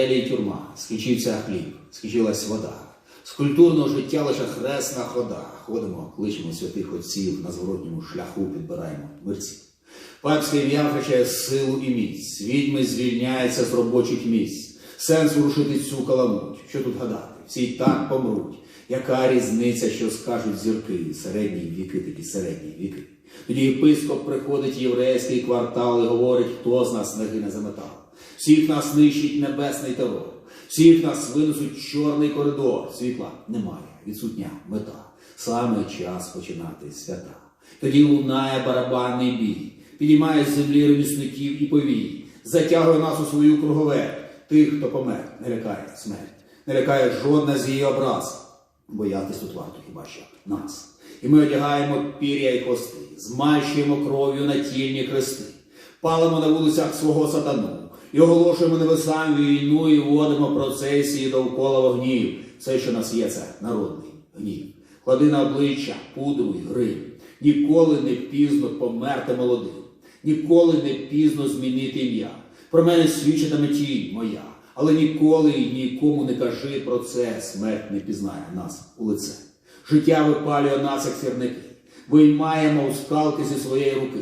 Елі тюрма, скінчився хліб, скінчилась вода. З культурного життя лише хресна хода. Ходимо, кличемо святих отців, на зворотньому шляху підбираємо мерців. Папське ім'я втрачає силу і міць, відьми звільняються з робочих місць. Сенс ворушити цю каламуть. Що тут гадати? Всі й так помруть. Яка різниця, що скажуть зірки? Середні віки, такі середні віки. Тоді єпископ приходить єврейський квартал і говорить, хто з нас не гине за метал. Всіх нас нищить небесний терор. Всіх нас винесуть чорний коридор. Світла немає, відсутня мета. Саме час починати свята. Тоді лунає барабанний бій, підіймає з землі ремісників і повій, затягує нас у свою круговерть. Тих, хто помер, не лякає смерть, не лякає жодна з її образ. Боятись тут варто хіба що нас. І ми одягаємо пір'я й хвости, змащуємо кров'ю на натільні хрести, палимо на вулицях свого сатану, і оголошуємо небесам війну, і водимо процесії довкола вогнів. Все, що нас є, це народний гнів. Клади на обличчя, пудру й грим. Ніколи не пізно померти молодим, ніколи не пізно змінити ім'я. Про мене свідчитиме тінь моя, але ніколи й нікому не кажи про це. Смерть не пізнає нас у лице. Життя випалює нас, як сірники, виймаємо у скалки зі своєї руки,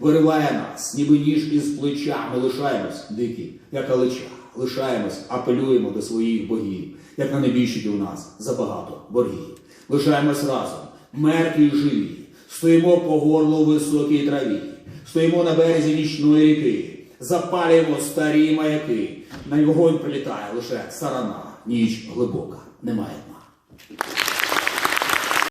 вириває нас, ніби ніж із плеча. Ми лишаємось дикі, як алича, лишаємось, апелюємо до своїх богів, як на небіжчикі у нас забагато боргів. Лишаємось разом, мертві й живі, стоїмо по горлу у високій траві, стоїмо на березі нічної ріки, запалюємо старі маяки. На вогонь прилітає лише сарана, ніч глибока, немає дна.